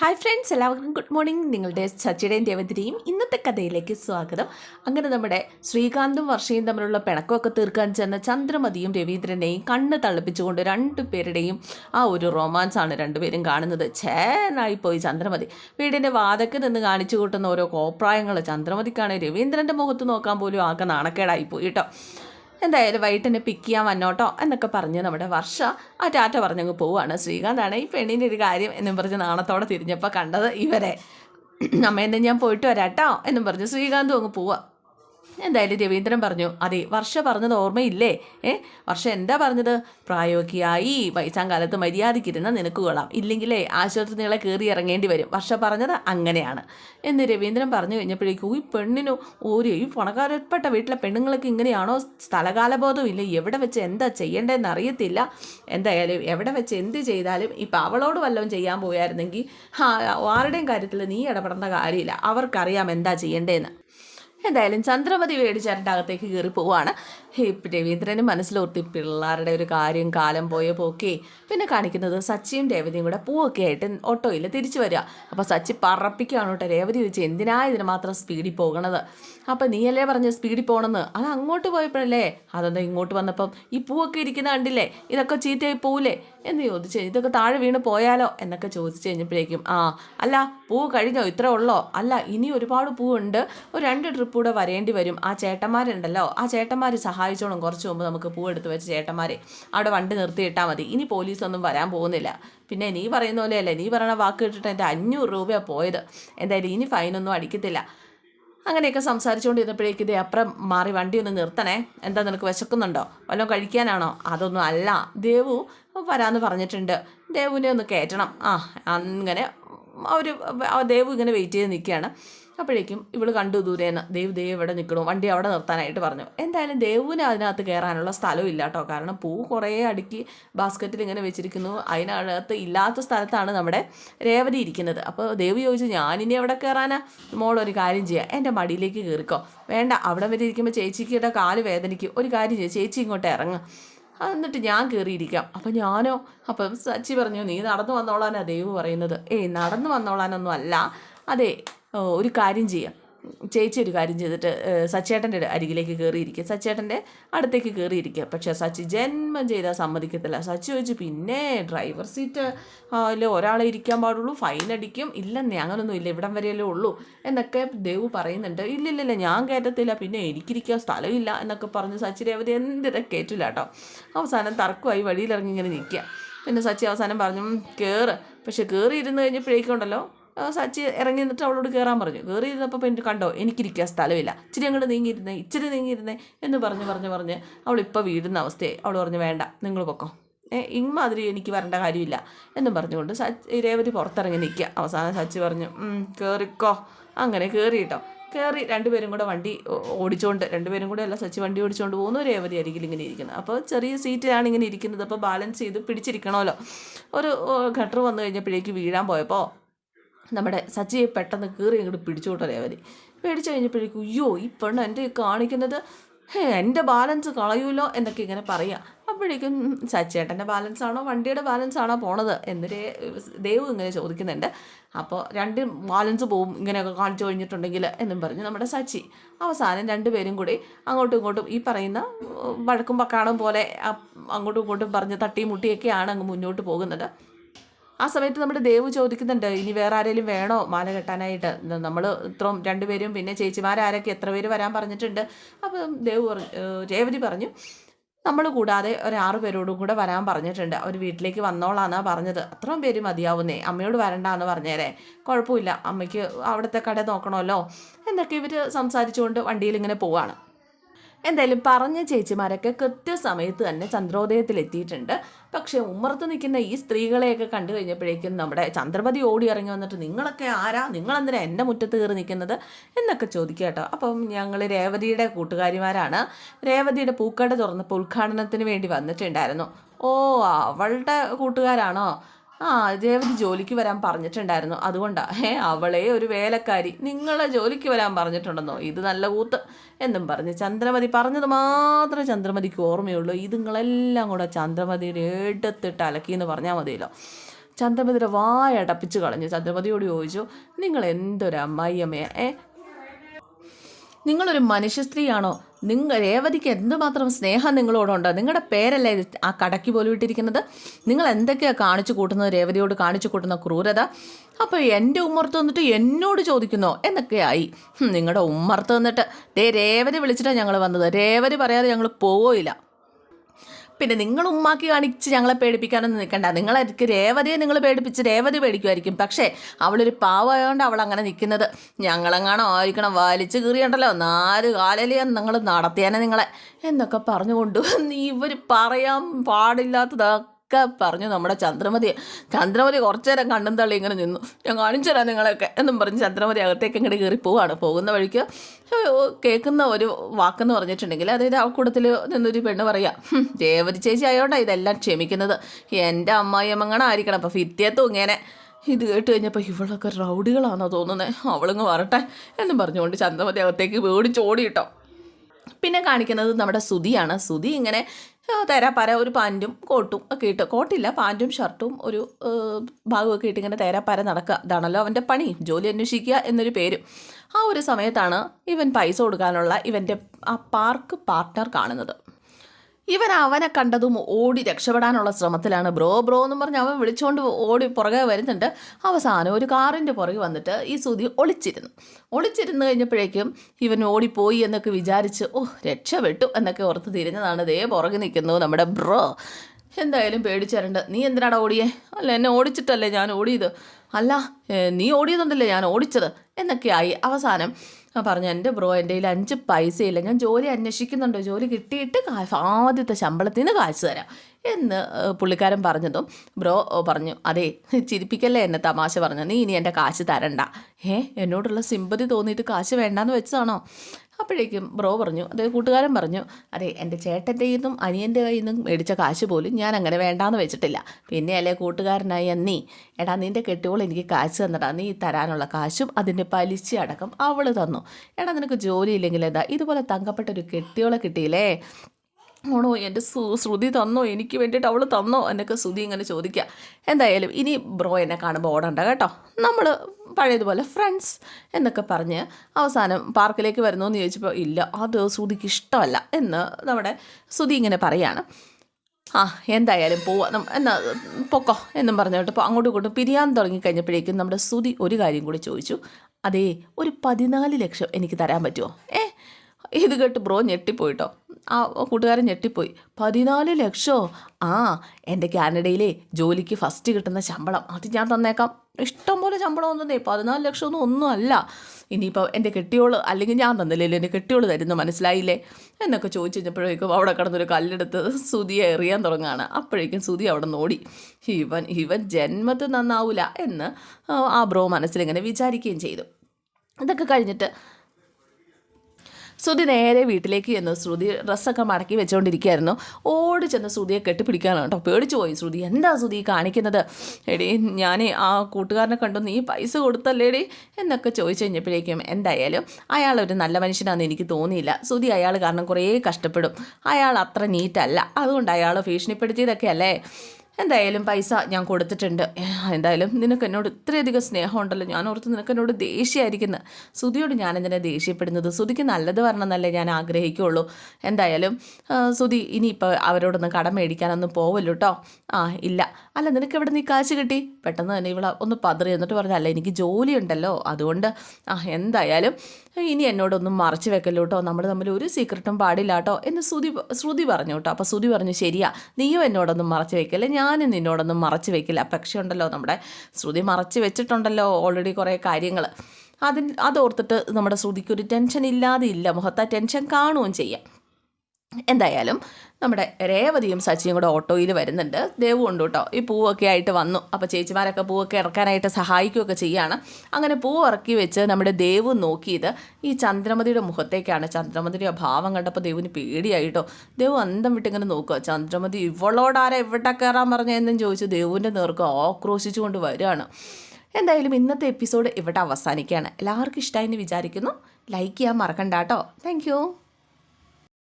Hi friends എല്ലാവർക്കും good morning നിങ്ങളുടെ ചച്ചിയുടെയും രേവതിരെയും ഇന്നത്തെ കഥയിലേക്ക് സ്വാഗതം. അങ്ങനെ നമ്മുടെ ശ്രീകാന്തും വർഷയും തമ്മിലുള്ള പിണക്കമൊക്കെ തീർക്കാൻ ചെന്ന ചന്ദ്രമതിയും രവീന്ദ്രനെയും കണ്ണ് തള്ളിപ്പിച്ചുകൊണ്ട് രണ്ടുപേരുടെയും ആ ഒരു റൊമാൻസാണ് രണ്ടുപേരും കാണുന്നത്. ചേനായിപ്പോയി ചന്ദ്രമതി. വീടിന്റെ വാതക്ക് നിന്ന് കാണിച്ചു കൂട്ടുന്ന ഓരോ കോപ്രായങ്ങൾ ചന്ദ്രമതിക്കാണ് രവീന്ദ്രന്റെ മുഖത്ത് നോക്കാൻ പോലും ആകെ നാണക്കേടായിപ്പോയി കേട്ടോ എന്തായാലും വൈകിട്ട് എന്നെ പിക്ക് ചെയ്യാൻ വന്നോട്ടോ എന്നൊക്കെ പറഞ്ഞ് നമ്മുടെ വർഷ ആ ടാറ്റ പറഞ്ഞങ്ങ് പോവുകയാണ് ശ്രീകാന്താണ് ഈ പെണ്ണിന്റെ ഒരു കാര്യം എന്നും പറഞ്ഞ് നാണത്തോടെ തിരിഞ്ഞപ്പോൾ കണ്ടത് ഇവരെ. അമ്മയെന്നെ ഞാൻ പോയിട്ട് വരാട്ടോ എന്നും പറഞ്ഞ് ശ്രീകാന്തും അങ്ങ് പോവാ. എന്തായാലും രവീന്ദ്രൻ പറഞ്ഞു അതെ വർഷ പറഞ്ഞത് ഓർമ്മയില്ലേ? ഏ വർഷ എന്താ പറഞ്ഞത്? പ്രായോഗികയായി വയസ്സാം കാലത്ത് മര്യാദയ്ക്കിരുന്ന നിനക്ക് കൊള്ളാം. ഇല്ലെങ്കിലേ ആശുപത്രി നിങ്ങളെ കയറി ഇറങ്ങേണ്ടി വരും. വർഷ പറഞ്ഞത് അങ്ങനെയാണ്. എന്ന് രവീന്ദ്രൻ പറഞ്ഞു കഴിഞ്ഞപ്പോഴേക്കും ഈ പെണ്ണിനു ഒരു ഈ പണക്കാരപ്പെട്ട വീട്ടിലെ പെണ്ണുങ്ങൾക്ക് ഇങ്ങനെയാണോ? സ്ഥലകാലബോധം ഇല്ല? എവിടെ വെച്ച് എന്താ ചെയ്യേണ്ടതെന്ന് അറിയത്തില്ല. എന്തായാലും എവിടെ വെച്ച് എന്ത് ചെയ്താലും ഇപ്പം അവളോട് വല്ലതും ചെയ്യാൻ പോയായിരുന്നെങ്കിൽ ആരുടെയും കാര്യത്തിൽ നീ ഇടപെടേണ്ട കാര്യമില്ല. അവർക്കറിയാം എന്താ ചെയ്യേണ്ടതെന്ന്. എന്തായാലും ചന്ദ്രമതി മേടിച്ചാരുടെ അകത്തേക്ക് കയറി പോവാണ്. രവീന്ദ്രന് മനസ്സിലോർത്തി പിള്ളേരുടെ ഒരു കാര്യം കാലം പോയ പോക്കേ. പിന്നെ കാണിക്കുന്നത് സച്ചിയും രേവതിയും കൂടെ പൂവൊക്കെ ആയിട്ട് ഓട്ടോയിൽ തിരിച്ചു വരിക. അപ്പോൾ സച്ചി പറപ്പിക്കുകയാണ് കേട്ടോ രേവതി ചോദിച്ചു എന്തിനാ ഇതിന് മാത്രം സ്പീഡിൽ പോകണത്? അപ്പം നീയല്ലേ പറഞ്ഞ് സ്പീഡിൽ പോകണമെന്ന് അത് അങ്ങോട്ട് പോയപ്പോഴല്ലേ? അതെന്താ ഇങ്ങോട്ട് വന്നപ്പം ഈ പൂവൊക്കെ ഇരിക്കുന്ന കണ്ടില്ലേ? ഇതൊക്കെ ചീത്തയായി പോവില്ലേ എന്ന് ചോദിച്ചു ഇതൊക്കെ താഴെ വീണ് പോയാലോ? എന്നൊക്കെ ചോദിച്ചു കഴിഞ്ഞപ്പോഴേക്കും ആ അല്ല പൂ കഴിഞ്ഞോ? ഇത്ര ഉള്ളോ? അല്ല ഇനി ഒരുപാട് പൂവുണ്ട്. ഒരു രണ്ട് ട്രിപ്പ് കൂടെ വരേണ്ടി വരും. ആ ചേട്ടന്മാരുണ്ടല്ലോ. ആ ചേട്ടന്മാർ സഹായിച്ചോളും. കുറച്ച് മുമ്പ് നമുക്ക് പൂ എടുത്ത് വെച്ച ചേട്ടന്മാരെ അവിടെ വണ്ടി നിർത്തിയിട്ടാൽ മതി. ഇനി പോലീസൊന്നും വരാൻ പോകുന്നില്ല. പിന്നെ നീ പറയുന്ന പോലെയല്ലേ നീ പറയണ വാക്ക് കേട്ടിട്ട് എന്റെ അഞ്ഞൂറ് രൂപയാണ് പോയത്. എന്തായാലും ഇനി ഫൈനൊന്നും അടിക്കത്തില്ല. അങ്ങനെയൊക്കെ സംസാരിച്ചുകൊണ്ടിരുന്നപ്പോഴേക്ക് ഇതേ അപ്പുറം മാറി വണ്ടി ഒന്ന് നിർത്തണേ. എന്താ നിനക്ക് വിശക്കുന്നുണ്ടോ? വല്ലതും കഴിക്കാനാണോ? അതൊന്നും അല്ല. ദേവു വരാമെന്ന് പറഞ്ഞിട്ടുണ്ട്. ദേവുവിനെ ഒന്ന് കയറ്റണം. ആ അങ്ങനെ അവർ ദേവു ഇങ്ങനെ വെയിറ്റ് ചെയ്ത് നിൽക്കുകയാണ്. അപ്പോഴേക്കും ഇവൾ കണ്ടു ദൂരേന്ന്. ദേവ് ദേവ് ഇവിടെ നിൽക്കണു വണ്ടി അവിടെ നിർത്താനായിട്ട് പറഞ്ഞു. എന്തായാലും ദേവുവിന് അതിനകത്ത് കയറാനുള്ള സ്ഥലവും ഇല്ല കേട്ടോ. കാരണം പൂ കുറേ അടുക്കി ബാസ്ക്കറ്റിൽ ഇങ്ങനെ വെച്ചിരിക്കുന്നു. അതിനകത്ത് ഇല്ലാത്ത സ്ഥലത്താണ് നമ്മുടെ രേവതി ഇരിക്കുന്നത്. അപ്പോൾ ദേവ് ചോദിച്ചു ഞാനിനി എവിടെ കയറാനാ? മോളൊരു കാര്യം ചെയ്യാം. എന്റെ മടിയിലേക്ക് കയറിക്കോ. വേണ്ട അവിടെ വരെ ഇരിക്കുമ്പോൾ ചേച്ചിക്കിയുടെ കാൽ വേദനിക്കും. ഒരു കാര്യം ചെയ്യുക ചേച്ചി ഇങ്ങോട്ട് ഇറങ്ങും. എന്നിട്ട് ഞാൻ കയറിയിരിക്കാം. അപ്പം ഞാനോ അപ്പം സച്ചി പറഞ്ഞു നീ നടന്നു വന്നോളാനാ ദേവ് പറയുന്നത്. ഏയ് നടന്നു വന്നോളാനൊന്നും അല്ല. അതെ ഒരു കാര്യം ചെയ്യാം. ചേച്ചി ഒരു കാര്യം ചെയ്തിട്ട് സച്ചേട്ടന്റെ അരികിലേക്ക് കയറിയിരിക്കുക സച്ചേട്ടന്റെ അടുത്തേക്ക് കയറിയിരിക്കുക പക്ഷേ സച്ചി ജന്മം ചെയ്താൽ സമ്മതിക്കത്തില്ല. സച്ചി ചോദിച്ചു പിന്നെ ഡ്രൈവർ സീറ്റ് അല്ലെ ഒരാളെ ഇരിക്കാൻ പാടുള്ളൂ ഫൈൻ അടിക്കും. ഇല്ലെന്നേ അങ്ങനൊന്നും ഇല്ല ഇവിടം വരെയല്ലേ ഉള്ളൂ. എന്നൊക്കെ ദേവ് പറയുന്നുണ്ട്. ഇല്ലില്ലില്ല ഞാൻ കയറ്റത്തില്ല. പിന്നെ എനിക്കിരിക്കാൻ സ്ഥലമില്ല എന്നൊക്കെ പറഞ്ഞ് സച്ചി രേവതി എന്തിതൊക്കെ കയറ്റില്ല കേട്ടോ. അവസാനം തർക്കമായി വഴിയിലിറങ്ങി ഇങ്ങനെ നിൽക്കുക. പിന്നെ സച്ചി അവസാനം പറഞ്ഞു "ഉം, കയറ് പക്ഷെ കയറി ഇരുന്ന് കഴിഞ്ഞപ്പോഴേക്കുണ്ടല്ലോ സച്ചി ഇറങ്ങി നിന്നിട്ട് അവളോട് കയറാൻ പറഞ്ഞു. കയറി ഇരുന്നപ്പോൾ പിന്നെ കണ്ടോ എനിക്കിരിക്കാൻ സ്ഥലമില്ല. ഇച്ചിരി അങ്ങോട്ട് നീങ്ങിയിരുന്നേ ഇച്ചിരി നീങ്ങിയിരുന്നേ എന്ന് പറഞ്ഞ് പറഞ്ഞ് പറഞ്ഞ് അവളിപ്പോൾ വീടുന്ന അവസ്ഥയെ അവൾ പറഞ്ഞു വേണ്ട നിങ്ങൾ പൊക്കോ. ഏ ഇങ്ങാതിരി എനിക്ക് വരേണ്ട കാര്യമില്ല. എന്നും പറഞ്ഞുകൊണ്ട് സച്ചി രേവതി പുറത്തിറങ്ങി നിൽക്കുക. അവസാനം സച്ചി പറഞ്ഞു "ഉം, കയറിക്കോ അങ്ങനെ കയറി കേട്ടോ. കയറി രണ്ടുപേരും കൂടെ വണ്ടി ഓടിച്ചുകൊണ്ട് രണ്ടുപേരും കൂടെ അല്ല സച്ചി വണ്ടി ഓടിച്ചുകൊണ്ട് പോകുന്നു രേവതി അരികിൽ ഇങ്ങനെ ഇരിക്കുന്നത് അപ്പോൾ ചെറിയ സീറ്റിലാണ് ഇങ്ങനെ ഇരിക്കുന്നത്. അപ്പോൾ ബാലൻസ് ചെയ്ത് പിടിച്ചിരിക്കണമല്ലോ. ഒരു ഘട്ടർ വന്നു കഴിഞ്ഞപ്പോഴേക്ക് വീഴാൻ പോയപ്പോൾ നമ്മുടെ സച്ചിയെ പെട്ടെന്ന് കീറി അങ്ങോട്ട് പിടിച്ചോട്ടല്ലേ അവർ പേടിച്ചു കഴിഞ്ഞപ്പോഴേക്കും അയ്യോ ഈ പെണ്ണ് എന്റെ കാണിക്കുന്നത്? ഹേ എന്റെ ബാലൻസ് കളയൂലോ? എന്നൊക്കെ ഇങ്ങനെ പറയാം. അപ്പോഴേക്കും സച്ചേട്ടന്റെ ബാലൻസ് ആണോ വണ്ടിയുടെ ബാലൻസ് ആണോ പോണത് എന്നിട്ട് ദേവ് ഇങ്ങനെ ചോദിക്കുന്നുണ്ട്. അപ്പോൾ രണ്ട് ബാലൻസ് പോവും ഇങ്ങനെയൊക്കെ കാണിച്ചു കഴിഞ്ഞിട്ടുണ്ടെങ്കിൽ എന്നും പറഞ്ഞ് നമ്മുടെ സച്ചി. അവസാനം രണ്ടുപേരും കൂടി അങ്ങോട്ടും ഇങ്ങോട്ടും ഈ പറയുന്ന വഴക്കും പക്കാടും പോലെ അങ്ങോട്ടും ഇങ്ങോട്ടും പറഞ്ഞ് തട്ടിയും മുട്ടിയൊക്കെയാണ് അങ്ങ് മുന്നോട്ട് പോകുന്നത്. ആ സമയത്ത് നമ്മുടെ ദേവ് ചോദിക്കുന്നുണ്ട് ഇനി വേറെ ആരെങ്കിലും വേണോ മാല കെട്ടാനായിട്ട്? നമ്മൾ ഇത്രയും രണ്ടുപേരും പിന്നെ ചേച്ചിമാരാരൊക്കെ എത്ര പേര് വരാൻ പറഞ്ഞിട്ടുണ്ട്. അപ്പം ദേവ് പറഞ്ഞു രേവതി പറഞ്ഞു നമ്മൾ കൂടാതെ ഒരു ആറ് പേരോടും കൂടെ വരാൻ പറഞ്ഞിട്ടുണ്ട്. അവർ വീട്ടിലേക്ക് വന്നോളാന്നാണ് പറഞ്ഞത്. അത്രയും പേര് മതിയാവുന്നേ. അമ്മയോട് വരണ്ടാന്ന് പറഞ്ഞേരെ. കുഴപ്പമില്ല. അമ്മയ്ക്ക് അവിടുത്തെ കട നോക്കണമല്ലോ. എന്നൊക്കെ ഇവർ സംസാരിച്ചുകൊണ്ട് വണ്ടിയിൽ ഇങ്ങനെ പോവാണ്. എന്തായാലും പറഞ്ഞ ചേച്ചിമാരൊക്കെ കൃത്യസമയത്ത് തന്നെ ചന്ദ്രോദയത്തിൽ എത്തിയിട്ടുണ്ട് പക്ഷേ ഉമ്മറത്ത് നിൽക്കുന്ന ഈ സ്ത്രീകളെയൊക്കെ കണ്ടു കഴിഞ്ഞപ്പോഴേക്കും നമ്മുടെ ചന്ദ്രപതി ഓടി ഇറങ്ങി വന്നിട്ട് നിങ്ങളൊക്കെ ആരാ? നിങ്ങളെന്തിനാ എന്റെ മുറ്റത്ത് കയറി നിൽക്കുന്നത്? എന്നൊക്കെ ചോദിക്കുക കേട്ടോ. അപ്പം ഞങ്ങൾ രേവതിയുടെ കൂട്ടുകാരിമാരാണ്. രേവതിയുടെ പൂക്കട തുറന്നപ്പോൾ ഉദ്ഘാടനത്തിന് വേണ്ടി വന്നിട്ടുണ്ടായിരുന്നു. ഓ അവളുടെ കൂട്ടുകാരാണോ? ആ രേവതി ജോലിക്ക് വരാൻ പറഞ്ഞിട്ടുണ്ടായിരുന്നു. അതുകൊണ്ടാ ഏ അവളെ ഒരു വേലക്കാരി നിങ്ങളെ ജോലിക്ക് വരാൻ പറഞ്ഞിട്ടുണ്ടെന്നോ? ഇത് നല്ല കൂത്ത് എന്നും പറഞ്ഞ് ചന്ദ്രമതി പറഞ്ഞത് മാത്രമേ ചന്ദ്രമതിക്ക് ഓർമ്മയുള്ളൂ. ഇത് നിങ്ങളെല്ലാം കൂടെ ചന്ദ്രമതിയുടെ എടുത്തിട്ട് അലക്കി എന്ന് പറഞ്ഞാൽ മതിയല്ലോ. ചന്ദ്രമതിയുടെ വായടപ്പിച്ച് കളഞ്ഞു. ചന്ദ്രമതിയോട് ചോദിച്ചു നിങ്ങൾ എന്തൊരു അമ്മായിയമ്മയെ ഏ? നിങ്ങളൊരു മനുഷ്യ സ്ത്രീയാണോ? നിങ്ങൾ രേവതിക്ക് എന്തുമാത്രം സ്നേഹം നിങ്ങളോടുണ്ട് നിങ്ങളുടെ പേരല്ലേ ആ കടയ്ക്ക് പോലും ഇട്ടിരിക്കുന്നത്? നിങ്ങൾ എന്തൊക്കെയാണ് കാണിച്ചു കൂട്ടുന്നത്? രേവതിയോട് കാണിച്ചു കൂട്ടുന്ന ക്രൂരത? അപ്പോൾ എന്റെ ഉമ്മർത്ത് വന്നിട്ട് എന്നോട് ചോദിക്കുന്നോ? എന്നൊക്കെയായി. നിങ്ങളുടെ ഉമ്മർത്ത് വന്നിട്ട് ദേ രേവതി വിളിച്ചിട്ടാണ് ഞങ്ങൾ വന്നത്. രേവതി പറയാതെ ഞങ്ങൾ പോവില്ല പിന്നെ നിങ്ങൾ ഉമ്മാക്കി കാണിച്ച് ഞങ്ങളെ പേടിപ്പിക്കാനൊന്നും നിൽക്കണ്ട. നിങ്ങളായിരിക്കും രേവതിയെ നിങ്ങൾ പേടിപ്പിച്ച് രേവതി പേടിക്കുമായിരിക്കും. പക്ഷേ അവളൊരു പാവമായതുകൊണ്ട് അവൾ അങ്ങനെ നിൽക്കുന്നത്. ഞങ്ങളെങ്ങാണോ ആയിരിക്കണം. വലിച്ചു കീറിയുണ്ടല്ലോ. നാല് കാലയിലും നിങ്ങൾ നടത്തിയാനെ നിങ്ങളെ. എന്നൊക്കെ പറഞ്ഞുകൊണ്ട് ഇവർ പറയാൻ പാടില്ലാത്തതൊക്കെ പറഞ്ഞു നമ്മുടെ ചന്ദ്രമതി. ചന്ദ്രമതി കുറച്ചു നേരം കണ്ണും തള്ളി ഇങ്ങനെ നിന്നു. ഞാൻ കാണിച്ചു തരാം നിങ്ങളെയൊക്കെ എന്നും പറഞ്ഞ് ചന്ദ്രമതി അകത്തേക്ക് ഇങ്ങോട്ട് കയറി പോവാണ്. പോകുന്ന വഴിക്ക് കേൾക്കുന്ന ഒരു വാക്കെന്ന് പറഞ്ഞിട്ടുണ്ടെങ്കിൽ അതായത് ആ കൂട്ടത്തിൽ നിന്നൊരു പെണ്ണ് പറയാം ദേവതി ചേച്ചി ആയോണ്ടാണ് ഇതെല്ലാം ക്ഷമിക്കുന്നത്. എന്റെ അമ്മായിയമ്മങ്ങണായിരിക്കണം അപ്പോൾ ഫിത്തിയത്തും ഇങ്ങനെ ഇത് കേട്ട് കഴിഞ്ഞപ്പോൾ ഇവളൊക്കെ റൗഡികളാണോ തോന്നുന്നത് അവളിങ്ങ് വരട്ടെ എന്നും പറഞ്ഞുകൊണ്ട് ചന്ദ്രമതി അകത്തേക്ക് ഓടിച്ചോടി പിന്നെ കാണിക്കുന്നത് നമ്മുടെ സുതിയാണ് സുതി ഇങ്ങനെ തേരാപ്പാര ഒരു പാന്റും കോട്ടും ഒക്കെ ഇട്ട് കോട്ടില്ല പാന്റും ഷർട്ടും ഒരു ഭാഗമൊക്കെ ഇട്ട് ഇങ്ങനെ തേരാപ്പാര നടക്കുക. ഇതാണല്ലോ അവന്റെ പണി ജോലി അന്വേഷിക്കുക എന്നൊരു പേര്. ആ ഒരു സമയത്താണ് ഇവൻ പൈസ കൊടുക്കാനുള്ള ഇവന്റെ ആ പാർക്ക് പാർട്ട്ണർ കാണുന്നത്. ഇവൻ അവനെ കണ്ടതും ഓടി രക്ഷപ്പെടാനുള്ള ശ്രമത്തിലാണ്. ബ്രോ ബ്രോ എന്ന് പറഞ്ഞ് അവൻ വിളിച്ചുകൊണ്ട് ഓടി പുറകെ വരുന്നുണ്ട്. അവസാനം ഒരു കാറിന്റെ പുറകെ വന്നിട്ട് ഈ സുതി ഒളിച്ചിരുന്നു. ഒളിച്ചിരുന്ന് കഴിഞ്ഞപ്പോഴേക്കും ഇവൻ ഓടിപ്പോയി എന്നൊക്കെ വിചാരിച്ച് ഓ രക്ഷപ്പെട്ടു എന്നൊക്കെ ഓർത്ത് തിരിഞ്ഞതാണ്. ദേ പുറകെ നിൽക്കുന്നു നമ്മുടെ ബ്രോ. എന്തായാലും പേടിച്ചരണ്ട് നീ എന്തിനാടാ ഓടിയേ? അല്ല എന്നെ ഓടിച്ചിട്ടല്ലേ ഞാൻ ഓടിയത്? അല്ല നീ ഓടിയതുണ്ടല്ലേ ഞാൻ ഓടിച്ചത്? എന്നൊക്കെയായി അവസാനം പറഞ്ഞു എന്റെ ബ്രോ എന്റെ കയ്യിൽ അഞ്ച് പൈസയില്ല. ഞാൻ ജോലി അന്വേഷിക്കുന്നുണ്ട്. ജോലി കിട്ടിയിട്ട് ആദ്യത്തെ ശമ്പളത്തിൽ നിന്ന് കാശ് തരാം. എന്ന് പുള്ളിക്കാരൻ പറഞ്ഞതും ബ്രോ പറഞ്ഞു അതെ ചിരിപ്പിക്കല്ലേ എന്നെ? തമാശ പറഞ്ഞു നീ ഇനി എന്റെ കാശ് തരണ്ട. ഏ എന്നോടുള്ള സിമ്പതി തോന്നിയിട്ട് കാശ് വേണ്ടാന്ന് വെച്ചതാണോ? അപ്പോഴേക്കും ബ്രോ പറഞ്ഞു അതേ കൂട്ടുകാരൻ പറഞ്ഞു അതെ എന്റെ ചേട്ടന്റെ കയ്യിൽ നിന്നും അനിയന്റെ കയ്യിൽ നിന്നും മേടിച്ച കാശ് പോലും ഞാൻ അങ്ങനെ വേണ്ടാന്ന് വെച്ചിട്ടില്ല. പിന്നെ അല്ലേ കൂട്ടുകാരനായി നീ. എടാ നിന്റെ കെട്ടിയോൾ എനിക്ക് കാശ് തന്നടാ. നീ തരാനുള്ള കാശും അതിന്റെ പലിശ അടക്കം അവൾ തന്നു. എടാ നിനക്ക് ജോലിയില്ലെങ്കിൽ എന്താ? ഇതുപോലെ തങ്കപ്പെട്ട ഒരു കെട്ടിയോളെ കിട്ടിയില്ലേ? ആണോ എന്റെ ശ്രുതി തന്നോ? എനിക്ക് വേണ്ടിയിട്ട് അവൾ തന്നോ? എന്നൊക്കെ ശ്രുതി ഇങ്ങനെ ചോദിക്കുക എന്തായാലും ഇനി ബ്രോ എന്നെ കാണുമ്പോൾ ഓടണ്ട കേട്ടോ. നമ്മൾ പഴയതുപോലെ ഫ്രണ്ട്സ് എന്നൊക്കെ പറഞ്ഞ് അവസാനം പാർക്കിലേക്ക് വരുന്നു എന്ന് ചോദിച്ചപ്പോൾ ഇല്ല അത് ശ്രുതിക്ക് ഇഷ്ടമല്ല എന്ന് നമ്മുടെ ശ്രുതി ഇങ്ങനെ പറയാണ്. ആ എന്തായാലും പോവാ. എന്നാ പൊക്കോ എന്നും പറഞ്ഞോട്ട് ഇപ്പോൾ അങ്ങോട്ടും ഇങ്ങോട്ടും പിരിയാൻ തുടങ്ങിക്കഴിഞ്ഞപ്പോഴേക്കും നമ്മുടെ ശ്രുതി ഒരു കാര്യം കൂടി ചോദിച്ചു. അതേ ഒരു പതിനാല് ലക്ഷം എനിക്ക് തരാൻ പറ്റുമോ ഏ ഇത് കേട്ട് ബ്രോ ഞെട്ടിപ്പോയിട്ടോ. ആ കൂട്ടുകാരൻ ഞെട്ടിപ്പോയി. പതിനാല് ലക്ഷോ? ആ എന്റെ കാനഡയിലെ ജോലിക്ക് ഫസ്റ്റ് കിട്ടുന്ന ശമ്പളം. അത് ഞാൻ തന്നേക്കാം. ഇഷ്ടം പോലെ ശമ്പളം ഒന്നേ പതിനാല് ലക്ഷമൊന്നും ഒന്നും അല്ല ഇനിയിപ്പോൾ എന്റെ കെട്ടിയോൾ അല്ലെങ്കിൽ ഞാൻ തന്നില്ലല്ലോ എന്റെ കെട്ടിയോൾ തരുന്നു മനസ്സിലായില്ലേ? എന്നൊക്കെ ചോദിച്ചു കഴിഞ്ഞപ്പോഴേക്കും അവിടെ കിടന്നൊരു കല്ലെടുത്ത് സുതിയെ എറിയാൻ തുടങ്ങുകയാണ്. അപ്പോഴേക്കും സുതി അവിടെ ഓടി ഇവൻ ഇവൻ ജന്മത്തിൽ നന്നാവൂല എന്ന് ആ ബ്രോ മനസ്സിലിങ്ങനെ വിചാരിക്കുകയും ചെയ്തു. ഇതൊക്കെ കഴിഞ്ഞിട്ട് ശ്രുതി നേരെ വീട്ടിലേക്ക് ചെന്നു. ശ്രുതി ഡ്രസ്സൊക്കെ മടക്കി വെച്ചുകൊണ്ടിരിക്കുകയായിരുന്നു ഓടി ചെന്ന് ശ്രുതിയെ കെട്ടിപ്പിടിക്കാനാണ് കേട്ടോ. പേടിച്ചു പോയി ശ്രുതി. എന്താ ശ്രുതി കാണിക്കുന്നത്? എടി ഞാൻ ആ കൂട്ടുകാരനെ കണ്ടു. നീ പൈസ കൊടുത്തല്ലേടി എന്നൊക്കെ ചോദിച്ചു കഴിഞ്ഞപ്പോഴേക്കും എന്തായാലും അയാൾ ഒരു നല്ല മനുഷ്യനാണെന്ന് എനിക്ക് തോന്നിയില്ല. ശ്രുതി അയാൾ കാരണം കുറേ കഷ്ടപ്പെടും. അയാൾ അത്ര നീറ്റല്ല. അതുകൊണ്ട് അയാൾ ഭീഷണിപ്പെടുത്തിയതൊക്കെ അല്ലേ എന്തായാലും പൈസ ഞാൻ കൊടുത്തിട്ടുണ്ട്. എന്തായാലും നിനക്ക് എന്നോട് ഇത്രയധികം സ്നേഹമുണ്ടല്ലോ. ഞാൻ ഓർത്ത് നിനക്ക് എന്നോട് ദേഷ്യമായിരിക്കുന്നത് സുതിയോട് ഞാൻ എന്തിനാണ് ദേഷ്യപ്പെടുന്നത്? സുതിക്ക് നല്ലത് വരണമെന്നല്ലേ ഞാൻ ആഗ്രഹിക്കുള്ളൂ. എന്തായാലും സുതി ഇനിയിപ്പോൾ അവരോടൊന്ന് കടം മേടിക്കാനൊന്നും പോവല്ലോ കേട്ടോ ആ ഇല്ല. അല്ല നിനക്ക് എവിടെ നീ കാശ് കിട്ടി? പെട്ടെന്ന് തന്നെ ഇവിടെ ഒന്ന് പതറി എന്നിട്ട് പറഞ്ഞു അല്ല എനിക്ക് ജോലി ഉണ്ടല്ലോ അതുകൊണ്ട് ആ എന്തായാലും ഇനി എന്നോടൊന്നും മറച്ചു വെക്കല്ലോ കേട്ടോ നമ്മൾ തമ്മിൽ ഒരു സീക്രട്ടും പാടില്ല കേട്ടോ എന്ന് ശ്രുതി ശ്രുതി പറഞ്ഞു കേട്ടോ അപ്പോൾ ശ്രുതി പറഞ്ഞു ശരിയാ നീയും എന്നോടൊന്നും മറച്ചു വെക്കില്ല? ഞാനും നിന്നോടൊന്നും മറച്ചു വെക്കില്ല. പക്ഷേ ഉണ്ടല്ലോ നമ്മുടെ ശ്രുതി മറച്ചു വെച്ചിട്ടുണ്ടല്ലോ ഓൾറെഡി കുറേ കാര്യങ്ങൾ അതിന് അതോർത്തിട്ട് നമ്മുടെ ശ്രുതിക്കൊരു ടെൻഷൻ ഇല്ലാതെ ഇല്ല. മുഖത്ത് ആ ടെൻഷൻ കാണുകയും ചെയ്യാം. എന്തായാലും നമ്മുടെ രേവതിയും സച്ചിയും കൂടെ ഓട്ടോയിൽ വരുന്നുണ്ട്. ദേവും ഉണ്ട് കേട്ടോ. ഈ പൂവൊക്കെ ആയിട്ട് വന്നു. അപ്പോൾ ചേച്ചിമാരൊക്കെ പൂവൊക്കെ ഇറക്കാനായിട്ട് സഹായിക്കുകയൊക്കെ ചെയ്യാണ്. അങ്ങനെ പൂവ് ഇറക്കി വെച്ച് നമ്മുടെ ദേവ് നോക്കിയത് ഈ ചന്ദ്രമതിയുടെ മുഖത്തേക്കാണ്. ചന്ദ്രമതിയുടെ ഭാവം കണ്ടപ്പോൾ ദേവിന് പേടിയായിട്ടോ ദേവ് അന്തം വിട്ടിങ്ങനെ നോക്കുക. ചന്ദ്രമതി ഇവളോടാരാ ഇവിടെ കയറാൻ പറഞ്ഞതെന്നും ചോദിച്ചു ദേവുവിന്റെ നേർക്ക് ആക്രോശിച്ചുകൊണ്ട് വരികയാണ്. എന്തായാലും ഇന്നത്തെ എപ്പിസോഡ് ഇവിടെ അവസാനിക്കുകയാണ്. എല്ലാവർക്കും ഇഷ്ടമായി എന്ന് വിചാരിക്കുന്നു. ലൈക്ക് ചെയ്യാൻ മറക്കണ്ട കേട്ടോ. താങ്ക്